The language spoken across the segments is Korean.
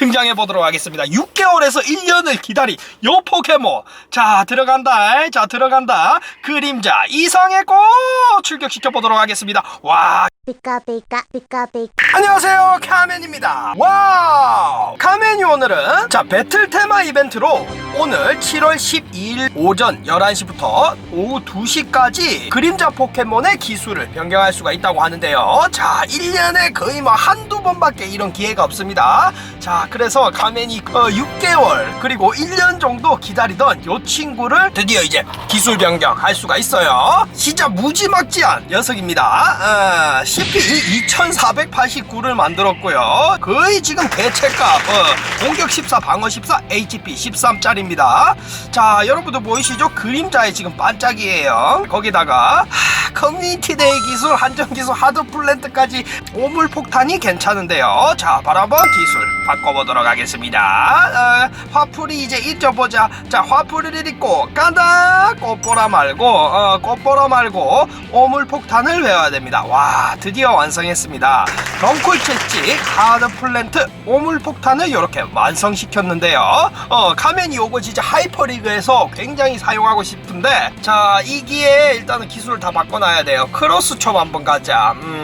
등장해 보도록 하겠습니다. 6개월에서 1년을 기다린 요 포켓몬. 자, 들어간다. 자, 들어간다. 그림자 이상의 꽃 출격시켜 보도록 하겠습니다. 와, Pika pika. 안녕하세요 카멘입니다. 와우! 카멘이 오늘은 자 배틀 테마 이벤트로 오늘 7월 12일 오전 11시부터 오후 2시까지 그림자 포켓몬의 기술을 변경할 수가 있다고 하는데요. 자 1년에 거의 뭐 한두 번밖에 이런 기회가 없습니다. 자 그래서 카멘이 어, 6개월 그리고 1년 정도 기다리던 요 친구를 드디어 이제 기술 변경할 수가 있어요. 진짜 무지막지한 녀석입니다. 어, CP 2489를 만들었고요. 거의 지금 대체값 어, 공격 14, 방어 14, HP 13짜리입니다. 자, 여러분들 보이시죠? 그림자에 지금 반짝이에요. 거기다가 하, 커뮤니티 데이 기술, 한정 기술, 하드 플랜트까지 오물 폭탄이 괜찮은데요. 자, 한번 기술 바꿔보도록 하겠습니다. 어, 화풀이 이제 잊어보자. 자, 화풀이를 입고 간다. 꽃보라 말고 어, 꽃보라 말고 오물 폭탄을 외워야 됩니다. 와, 드디어 완성했습니다. 덩쿨 채찍, 하드 플랜트, 오물 폭탄을 이렇게 완성시켰는데요. 어, 카멘이 요거 진짜 하이퍼리그에서 굉장히 사용하고 싶은데, 자, 이기에 일단은 기술을 다 바꿔놔야 돼요. 크로스 첩 한번 가자. 음,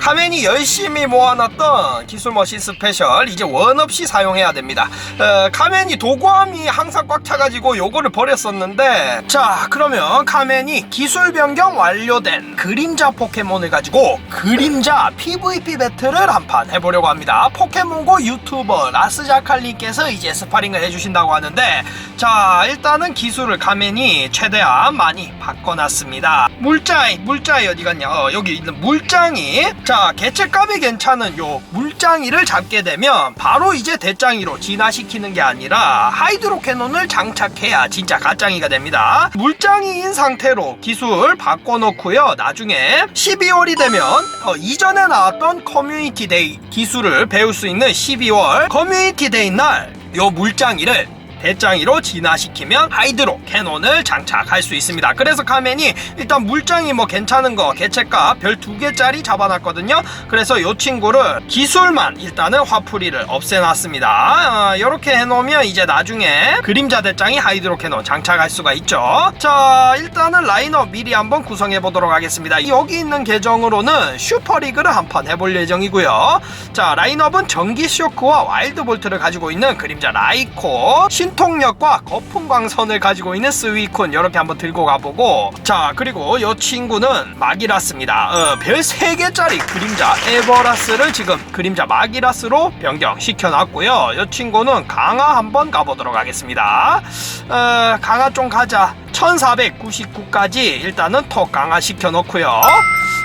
카멘이 열심히 모아놨던 기술 머신 스페셜, 이제 원 없이 사용해야 됩니다. 어, 카멘이 도구함이 항상 꽉 차가지고 요거를 버렸었는데, 자, 그러면 카멘이 기술 변경 완료된 그림자 포켓몬을 가지고 그림자 PVP 배틀을 한판 해보려고 합니다. 포켓몬고 유튜버 라스자칼님께서 이제 스파링을 해주신다고 하는데 자 일단은 기술을 가면이 최대한 많이 바꿔놨습니다. 물장이 물장이 어디 갔냐? 어, 여기 있는 물 장이 자 개체감이 괜찮은 요 물장이를 잡게 되면 바로 이제 대장이로 진화시키는 게 아니라 하이드로 캐논을 장착해야 진짜 가짱이가 됩니다. 물장이인 상태로 기술 바꿔놓고요. 나중에 12월이 되면 어, 이전에 나왔던 커뮤니티 데이 기술을 배울 수 있는 12월 커뮤니티 데이 날 요 물장이를 대장이로 진화시키면 하이드로 캐논을 장착할 수 있습니다. 그래서 카멘이 일단 물장이 뭐 괜찮은 거 개체값 별 두 개짜리 잡아놨거든요. 그래서 요 친구를 기술만 일단은 화풀이를 없애놨습니다. 이렇게 해놓으면 이제 나중에 그림자 대장이 하이드로 캐논 장착할 수가 있죠. 자 일단은 라인업 미리 한번 구성해 보도록 하겠습니다. 여기 있는 계정으로는 슈퍼리그를 한 판 해볼 예정이고요. 자 라인업은 전기 쇼크와 와일드 볼트를 가지고 있는 그림자 라이코 신 통력과 거품 광선을 가지고 있는 스위콘. 이렇게 한번 들고 가보고. 자 그리고 이 친구는 마기라스입니다. 어, 별 3개짜리 그림자 에버라스를 지금 그림자 마기라스로 변경시켜 놨고요. 이 친구는 강화 한번 가보도록 하겠습니다. 어, 강화 좀 가자. 1499까지 일단은 더 강화시켜 놓고요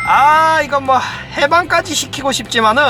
아 이건 뭐 해방까지 시키고 싶지만은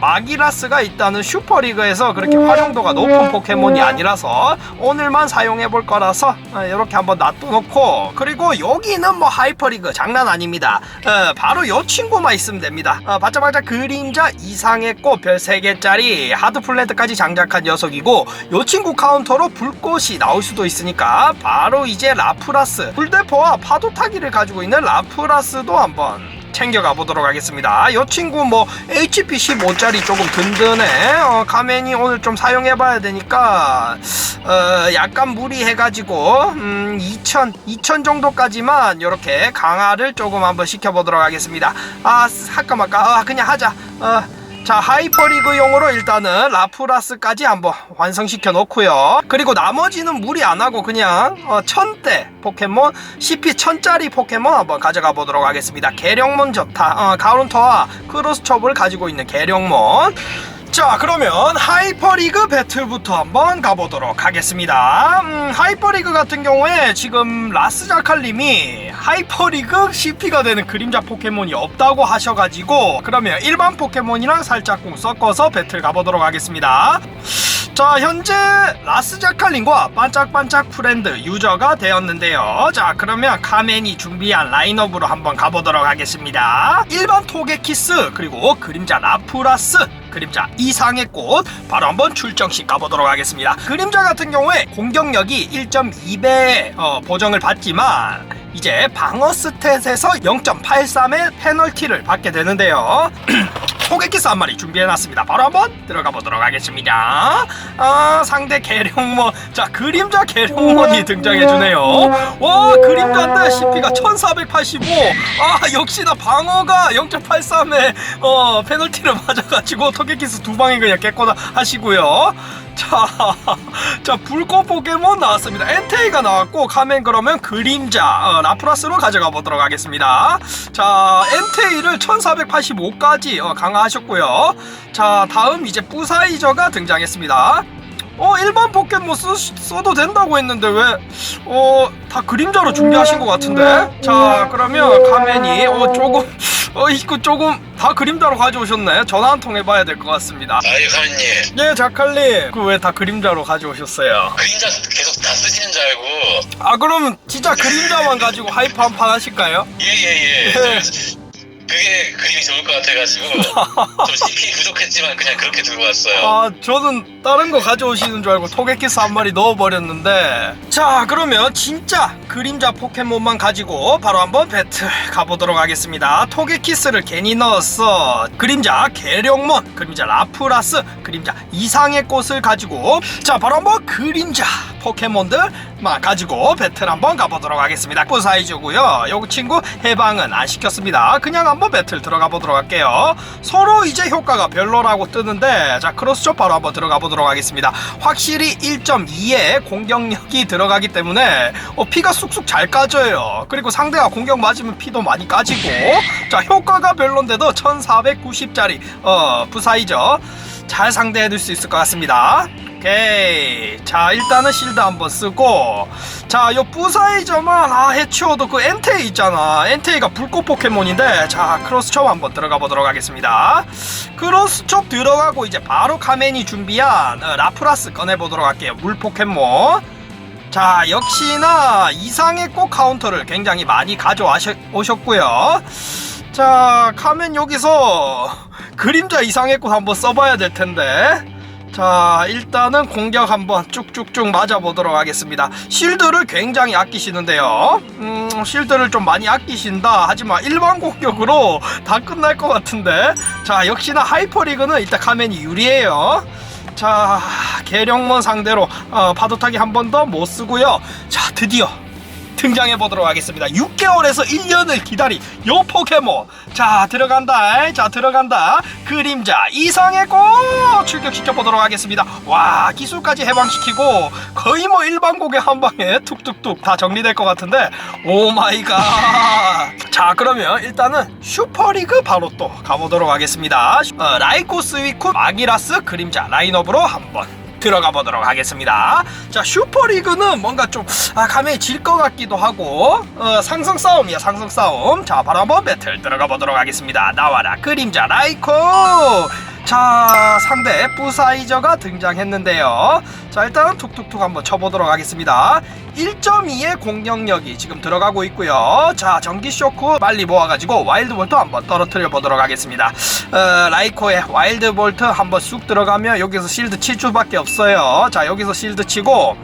마기라스가 있다는 슈퍼리그에서 그렇게 활용도가 높은 포켓몬이 아니라서 오늘만 사용해 볼 거라서 이렇게 한번 놔둬놓고 그리고 여기는 뭐 하이퍼리그 장난 아닙니다. 어, 바로 요 친구만 있으면 됩니다. 어, 바짝바짝 그림자 이상의 꽃별 3개짜리 하드 플랜트까지 장착한 녀석이고 요 친구 카운터로 불꽃이 나올 수도 있으니까 바로 이제 라프라스 불대포와 파도타기를 가지고 있는 라프라스도 한번 챙겨가 보도록 하겠습니다. 이 친구 뭐 HP 15짜리 조금 든든해. 어, 가면이 오늘 좀 사용해 봐야 되니까 어, 약간 무리해가지고 음, 2000 2000 정도까지만 이렇게 강화를 조금 한번 시켜보도록 하겠습니다. 아 할까 말까? 아, 그냥 하자. 어, 자 하이퍼리그 용으로 일단은 라프라스까지 한번 완성시켜 놓고요. 그리고 나머지는 무리 안 하고 그냥 어, 천대 포켓몬 CP 천짜리 포켓몬 한번 가져가 보도록 하겠습니다. 계룡몬 좋다. 어, 가운터와 크로스첩을 가지고 있는 계룡몬 자 그러면 하이퍼리그 배틀부터 한번 가보도록 하겠습니다. 음, 하이퍼리그 같은 경우에 지금 라스자칼님이 하이퍼리그 CP가 되는 그림자 포켓몬이 없다고 하셔가지고 그러면 일반 포켓몬이랑 살짝쿵 섞어서 배틀 가보도록 하겠습니다. 자 현재 라스자칼린과 반짝반짝 프렌드 유저가 되었는데요. 자 그러면 카멘이 준비한 라인업으로 한번 가보도록 하겠습니다. 일반 토게키스 그리고 그림자 라프라스 그림자 이상의 꽃 바로 한번 출정식 가보도록 하겠습니다 그림자 같은 경우에 공격력이 1.2배 어, 보정을 받지만 이제 방어 스탯에서 0.83의 페널티를 받게 되는데요 토개키스 한 마리 준비해놨습니다. 바로 한번 들어가 보도록 하겠습니다. 아 상대 계룡몬 자 그림자 계룡몬이 등장해주네요. 와 그림자인데 CP가 1485. 아 역시나 방어가 0.83에 어 페널티를 맞아가지고 토개키스 두 방에 그냥 깼거나 하시고요. 자, 자 불꽃 포켓몬 나왔습니다. 엔테이가 나왔고 카멘 그러면 그림자 어, 라프라스로 가져가 보도록 하겠습니다. 자, 엔테이를 1485까지 어, 강화하셨고요. 자, 다음 이제 뿌사이저가 등장했습니다. 어 일반 포켓몬 쓰, 써도 된다고 했는데 왜어다 그림자로 준비하신 것 같은데 자 그러면 카멘이 어 조금 어 이거 조금 다 그림자로 가져오셨네 전화 한 통 해봐야 될 것 같습니다 가면님 예, 자칼님. 그 왜 다 그림자로 가져오셨어요? 그림자 계속 다 쓰시는 줄 알고 아, 그럼 진짜 그림자만 가지고 하이프 한 판 하실까요? 예예예 네. 그게 그림이 좋을 것 같아가지고 좀 CP 부족했지만 그냥 그렇게 들고 왔어요 아, 저는 다른 거 가져오시는 줄 알고 토게키스 한 마리 넣어버렸는데. 자, 그러면 진짜 그림자 포켓몬만 가지고 바로 한번 배틀 가보도록 하겠습니다. 토게키스를 괜히 넣었어. 그림자 계룡몬, 그림자 라프라스, 그림자 이상의 꽃을 가지고 자, 바로 한번 그림자 포켓몬들만 가지고 배틀 한번 가보도록 하겠습니다. 그 사이즈고요. 요 친구 해방은 안 시켰습니다. 그냥 한번 배틀 들어가 보도록 할게요. 서로 이제 효과가 별로라고 뜨는데 자 크로스숍 바로 한번 들어가 보도록 하겠습니다. 확실히 1.2의 공격력이 들어가기 때문에 어, 피가 쑥쑥 잘 까져요. 그리고 상대가 공격 맞으면 피도 많이 까지고 자 효과가 별론데도 1490짜리 어 부사이죠. 잘 상대해 둘 수 있을 것 같습니다. 오케이. 자, 일단은 실드 한번 쓰고. 자, 요 부사이저만, 아, 해치워도 그 엔테이 있잖아. 엔테이가 불꽃 포켓몬인데, 자, 크로스첩 한번 들어가 보도록 하겠습니다. 크로스첩 들어가고, 이제 바로 카멘이 준비한 어, 라프라스 꺼내보도록 할게요. 물 포켓몬. 자, 역시나 이상의 꽃 카운터를 굉장히 많이 가져오셨고요. 자, 카멘 여기서 그림자 이상의 꽃 한번 써봐야 될 텐데. 자 일단은 공격 한번 쭉쭉쭉 맞아보도록 하겠습니다. 실드를 굉장히 아끼시는데요. 음 실드를 좀 많이 아끼신다. 하지만 일반 공격으로 다 끝날 것 같은데. 자 역시나 하이퍼리그는 일단 카멘이 유리해요. 자 계룡몬 상대로 어, 파도타기 한 번 더 못 쓰고요. 자 드디어 등장해 보도록 하겠습니다. 6개월에서 1년을 기다린 요 포켓몬. 자, 들어간다. 자, 들어간다. 그림자 이상의 꽃 출격시켜 보도록 하겠습니다. 와, 기술까지 해방시키고 거의 뭐 일반 고개 한 방에 툭툭툭 다 정리될 것 같은데. 오 마이 갓. 자, 그러면 일단은 슈퍼리그 바로 또 가보도록 하겠습니다. 어, 라이코스 위쿠 마기라스 그림자 라인업으로 한번 들어가 보도록 하겠습니다. 자, 슈퍼리그는 뭔가 좀, 아, 감이 질 것 같기도 하고, 어, 상성 싸움이야, 상성 싸움. 자, 바로 한번 배틀 들어가 보도록 하겠습니다. 나와라, 그림자 라이코! 자, 상대 뿌사이저가 등장했는데요. 자, 일단 툭툭툭 한번 쳐보도록 하겠습니다. 1.2의 공격력이 지금 들어가고 있고요. 자, 전기 쇼크 빨리 모아가지고 와일드 볼트 한번 떨어뜨려 보도록 하겠습니다. 어, 라이코의 와일드 볼트 한번 쑥 들어가면 여기서 실드 칠 수밖에 없어요. 자, 여기서 실드 치고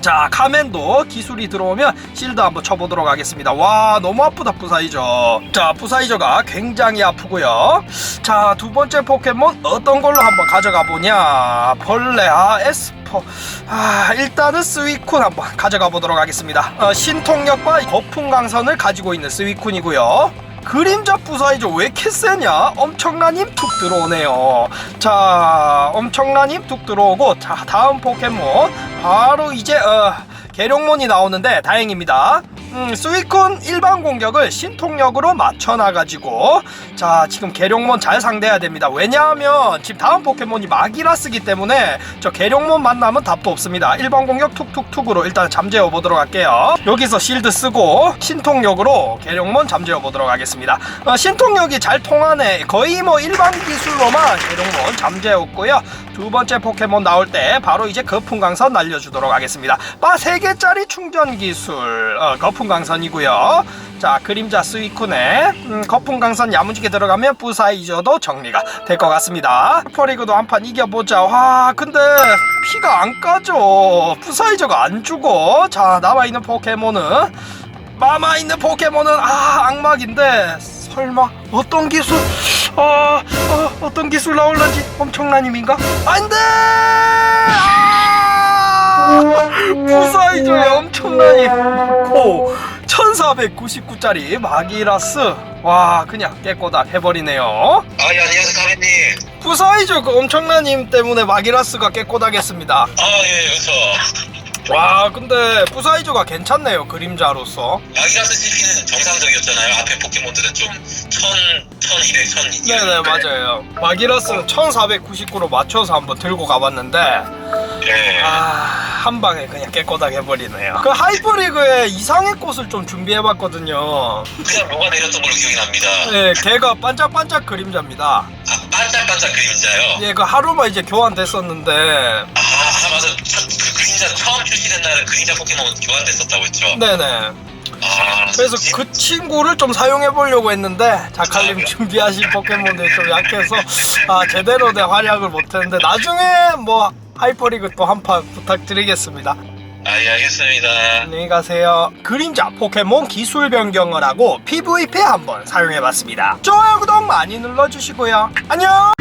자 카멘도 기술이 들어오면 실드 한번 쳐보도록 하겠습니다 와 너무 아프다 부사이저 자 부사이저가 굉장히 아프고요 자 두 번째 포켓몬 어떤 걸로 한번 가져가 보냐 벌레 아 에스퍼 아 일단은 스위쿤 한번 가져가 보도록 하겠습니다 어, 신통력과 거품 강선을 가지고 있는 스위쿤이고요 그림자 부사이저 왜 이렇게 세냐? 엄청난 힘툭 들어오네요. 자, 엄청난 힘툭 들어오고, 자, 다음 포켓몬. 바로 이제, 어, 계룡몬이 나오는데 다행입니다. 음, 스위쿤 일반 공격을 신통력으로 맞춰놔가지고 자 지금 계룡몬 잘 상대해야 됩니다. 왜냐하면 지금 다음 포켓몬이 마기라스기 때문에 저 계룡몬 만나면 답도 없습니다. 일반 공격 툭툭툭으로 일단 잠재워 보도록 할게요. 여기서 실드 쓰고 신통력으로 계룡몬 잠재워 보도록 하겠습니다. 어, 신통력이 잘 통하네. 거의 뭐 일반 기술로만 계룡몬 잠재웠고요. 두 번째 포켓몬 나올 때 바로 이제 거품강선 날려주도록 하겠습니다. 바 3개짜리 충전 기술 어, 거품 강선이고요. 자 그림자 스위쿤에 음, 거품강선 야무지게 들어가면 부사이저도 정리가 될 것 같습니다. 퍼리그도 한 판 이겨보자. 와 근데 피가 안 까져. 부사이저가 안 죽어 자 남아있는 포켓몬은 마마 있는 포켓몬은 아 악막인데 설마 어떤 기술 아, 아 어떤 기술 나올런지 엄청난 힘인가? 안돼! 아! 부사이저의 엄청난 힘. 오, 1499짜리 마기라스 와 그냥 깨꼬닥 해버리네요 아, 예, 안녕하세요, 가면님. 부사이저 그 엄청난 힘 때문에 마기라스가 깨꼬닥 했습니다 아, 예, 그렇죠. 와 근데 부사이저가 괜찮네요 그림자로서 마기라스 CP는 정상적이었잖아요. 앞에 포켓몬들은 좀 1000, 1200, 1200. 네네 맞아요 마기라스는 1499로 맞춰서 한번 들고 가봤는데 예. 아 한 방에 그냥 깨꼬닥 해버리네요 그 하이퍼리그에 이상의 꽃을 좀 준비해봤거든요 그냥 뭐가 내렸던 걸로 기억이 납니다. 예 걔가 반짝반짝 그림자입니다 아, 반짝반짝 그림자요? 예 그 하루만 이제 교환됐었는데 아, 아, 맞아. 첫, 그 그림자 처음 출시된 날은 그림자 포켓몬 교환됐었다고 했죠. 네네 아, 그래서 진- 그 친구를 좀 사용해 보려고 했는데 자칼님 준비하신 포켓몬들이 좀 약해서 아 제대로 된 활약을 못했는데 나중에 뭐 하이퍼리그 또 한 판 부탁드리겠습니다. 아, 예, 알겠습니다. 안녕히 가세요. 그림자 포켓몬 기술 변경을 하고 PVP 한번 사용해봤습니다. 좋아요 구독 많이 눌러주시고요. 안녕